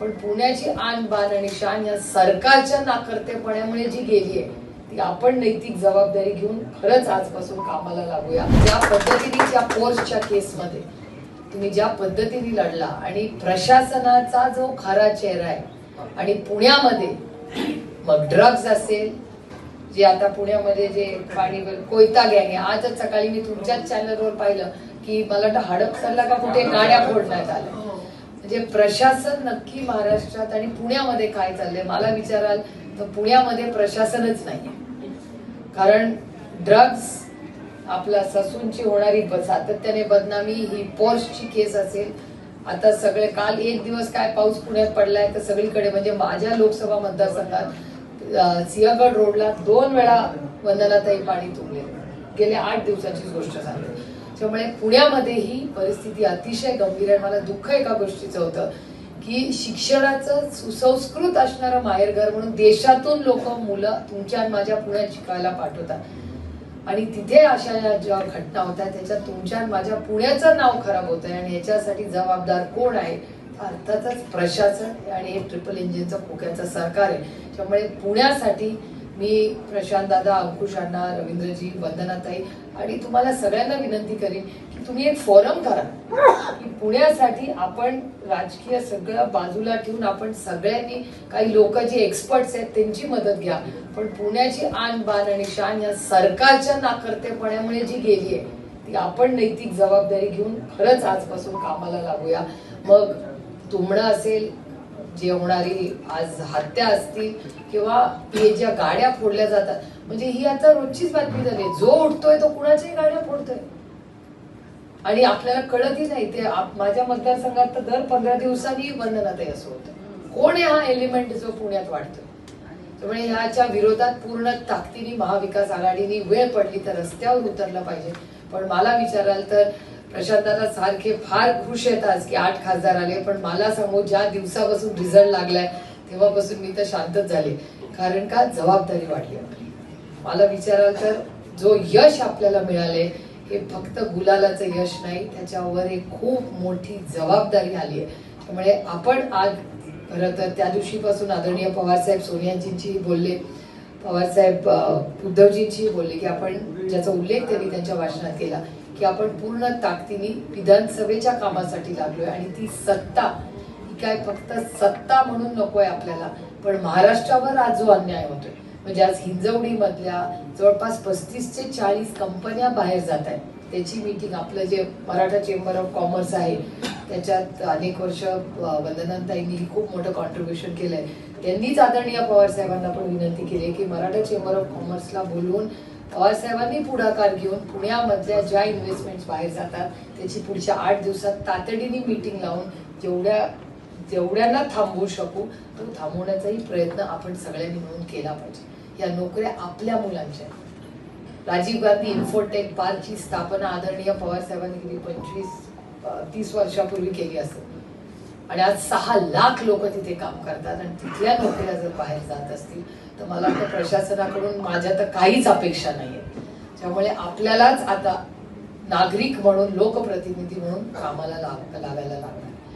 पण पुण्याची आन बान आणि शान या सरकारच्या नाकर्तेपणामुळे जी गेली आहे ती आपण नैतिक जबाबदारी घेऊन खरंच आजपासून कामाला लागूया. ज्या पद्धतीने त्या पोर्सच्या केसमध्ये तुम्ही ज्या पद्धतीने लढला आणि प्रशासनाचा जो खरा चेहरा आहे आणि पुण्यामध्ये मग ड्रग्ज असेल जे आता पुण्यामध्ये जे पाणी कोयता गँग आहे. आजच सकाळी मी तुमच्याच चॅनलवर पाहिलं की मला वाटतं हडपसरला का कुठे गाड्या फोडण्यात आल्या. म्हणजे प्रशासन नक्की महाराष्ट्रात आणि पुण्यामध्ये काय चाललंय मला विचाराल तर पुण्यामध्ये प्रशासनच नाहीये. कारण ड्रग्ज आपला ससूनची होणारी सातत्याने बदनामी ही पोर्सची केस असेल. आता सगळे काल एक दिवस काय पाऊस पुण्यात पडलाय तर सगळीकडे म्हणजे माझ्या लोकसभा मतदारसंघात सिंहगड रोडला दोन वेळा वंदनाताई पाणी तुंबले. गेल्या आठ दिवसाची गोष्ट सांगते त्यामुळे पुण्यामध्ये ही परिस्थिती अतिशय गंभीर आहे. मला दुःख एका गोष्टीचं होतं की शिक्षणाचं सुसंस्कृत असणारं माहेरघर म्हणून देशातून लोक मुलं तुमच्या आणि माझ्या पुण्यात शिकायला पाठवतात. आणि तिथे अशा या ज्या घटना होत्या त्याच्यात तुमच्या आणि माझ्या पुण्याचं नाव खराब होत आहे आणि याच्यासाठी जबाबदार कोण आहे? अर्थातच प्रशासन आणि हे ट्रिपल इंजिनचं खोक्याचं सरकार आहे. त्यामुळे पुण्यासाठी मी प्रशांत दादा अंकुश अण्णा रवींद्रजी वंदनाताई आणि तुम्हाला सगळ्यांना विनंती करेन की तुम्ही एक फोरम करा. की पुण्यासाठी आपण राजकीय सगळ्या बाजूला ठेवून आपण सगळ्यांनी काही लोक जे एक्सपर्ट्स आहेत त्यांची मदत घ्या. पण पुण्याची आन बान आणि शान या सरकारच्या नाकर्तेपणामुळे जी गेली आहे ती आपण नैतिक जबाबदारी घेऊन खरंच आजपासून कामाला लागूया. मग तुमणं असेल जी होणारी आज हत्या असतील किंवा हे ज्या गाड्या फोडल्या जातात म्हणजे ही आता रोजचीच बातमी झाली जो उठतोय तो कुणाच्याही गाड्या फोडतोय. आणि आपल्याला कळतही नाही ते माझ्या मतदारसंघात तर दर पंधरा दिवसांनी वंदनाताई असं होतं. कोण आहे हा एलिमेंट जो पुण्यात वाढतोय? त्यामुळे ह्याच्या विरोधात पूर्ण ताकदीने महाविकास आघाडीने वेळ पडली तर रस्त्यावर उतरलं पाहिजे. पण मला विचाराल तर प्रशांताला सारखे फार खुश आहेत आज की आठ खासदार आले पण मला सांगू ज्या दिवसापासून रिझल्ट लागलाय तेव्हापासून मी तर शांतच झाले. कारण का? जबाबदारी वाढली आपली. मला विचाराल तर जो यश आपल्याला मिळाले हे फक्त गुलालाचं यश नाही त्याच्यावर एक खूप मोठी जबाबदारी आली आहे. त्यामुळे आपण आज खरं तर त्या दिवशीपासून आदरणीय पवारसाहेब सोनियाजींची बोलले पवारसाहेब उद्धवजींची बोलले की आपण ज्याचा उल्लेख त्यांनी त्यांच्या भाषणात केला की आपण पूर्ण ताकदीने विधानसभेच्या कामासाठी लागलोय आणि ती सत्ता ही काय फक्त सत्ता म्हणून नकोय आपल्याला पण महाराष्ट्रावर आज जो अन्याय होतोय. म्हणजे आज हिंजवडी मधल्या जवळपास पस्तीस ते चाळीस कंपन्या बाहेर जात आहेत. त्याची मीटिंग आपलं जे मराठा चेंबर ऑफ कॉमर्स आहे त्याच्यात अनेक वर्ष अ, वंदनाताईंनी खूप मोठं कॉन्ट्रीब्युशन केलंय. त्यांनीच आदरणीय पवार साहेबांना पण विनंती केली की मराठा चेंबर ऑफ कॉमर्सला बोलवून साहेबांनी पुढाकार घेऊन पुण्यामधल्या ज्या इन्व्हेस्टमेंट्स बाहेर जातात त्याची पुढच्या आठ दिवसात तातडीने मीटिंग लावून जेवढ्या जेवढ्यांना थांबवू शकू तो थांबवण्याचाही प्रयत्न आपण सगळ्यांनी मिळून केला पाहिजे. या नोकऱ्या आपल्या मुलांच्या राजीव गांधी इन्फोटेक पार्कची स्थापना आदरणीय पवार साहेबांनी पंचवीस तीस वर्षापूर्वी केली असेल. आणि आज सहा लाख लोक तिथे काम करतात आणि तिथल्या नोकऱ्या जर बाहेर जात असतील तर मला वाटतं प्रशासनाकडून माझ्या तर काहीच अपेक्षा नाही आहे त्यामुळे आपल्यालाच आता नागरिक म्हणून लोकप्रतिनिधी म्हणून कामाला लाग- लागायला लागणार.